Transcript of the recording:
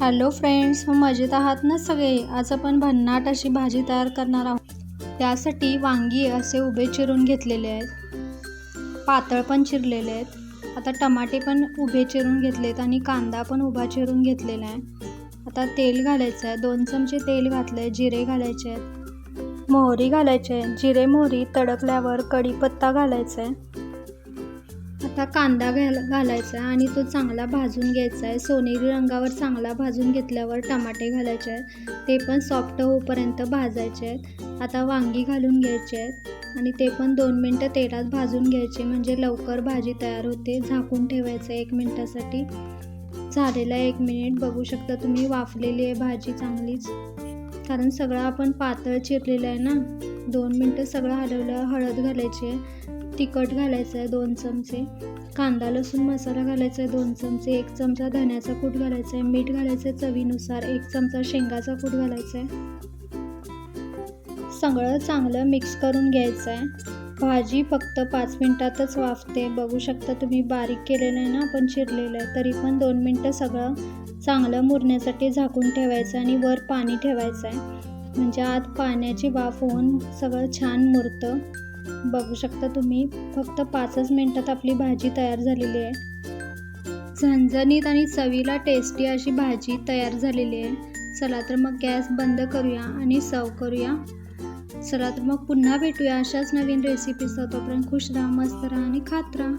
Hello friends हो मजेत आहात ना सगळे? आज आपण भन्नाट अशी भाजी तयार करणार आहोत. त्यासाठी वांगी असे उभे चिरून घेतलेले आहेत. पातळ पण चिरलेले आहेत. आता टमाटे पण उभे चिरून घेतलेत आणि कांदा पण उभा चिरून घेतलेला आहे. आता तेल घालायचं आहे. दोन चमचे तेल घातलं आहे जिरे घालायचे आहेत. मोहरी घालायचे आहे. जिरे मोहरी तडकल्यावर कढीपत्ता घालायचा आहे. आता कांदा घाल घालायचा आहे आणि तो चांगला भाजून घ्यायचा आहे. सोनेरी रंगावर चांगला भाजून घेतल्यावर टमाटे घालायचे आहेत. ते पण सॉफ्ट होऊपर्यंत भाजायचे आहेत. आता वांगी घालून घ्यायचे आहेत आणि ते पण दोन मिनटं तेलात भाजून घ्यायचे. म्हणजे लवकर भाजी तयार होते. झाकून ठेवायचं एक मिनटासाठी. झालेला एक मिनिट. बघू शकता तुम्ही वाफलेली आहे भाजी चांगलीच. कारण सगळं आपण पातळ चिरलेलं आहे ना? दोन मिनटं सगळं हलवलं हळद घालायची आहे तिखट घालायचं आहे दोन चमचे कांदा लसूण मसाला घालायचा आहे दोन चमचे एक चमचा धण्याचा कूट घालायचा आहे मीठ घालायचं आहे चवीनुसार एक चमचा शेंगाचा कूट घालायचा आहे. सगळं चांगलं मिक्स करून घ्यायचं आहे. भाजी फक्त पाच मिनटातच वाफते. बघू शकता तुम्ही बारीक केलेलं आहे ना आपण चिरलेलं आहे तरी पण दोन मिनटं सगळं चांगलं मुरण्यासाठी झाकून ठेवायचं आणि वर पाणी ठेवायचं आहे. म्हणजे आत पाण्याची वाफ होऊन सगळं छान मुरतं. बघू शकता तुम्ही फक्त पाचच मिनटात आपली भाजी तयार झालेली आहे. झणझणीत आणि चवीला टेस्टी अशी भाजी तयार झालेली आहे. चला तर मग गॅस बंद करूया आणि सर्व करूया. चला तर मग पुन्हा भेटूया अशाच नवीन रेसिपीज तोपर्यंत खुश राहा मस्त राहा आणि खात राहा.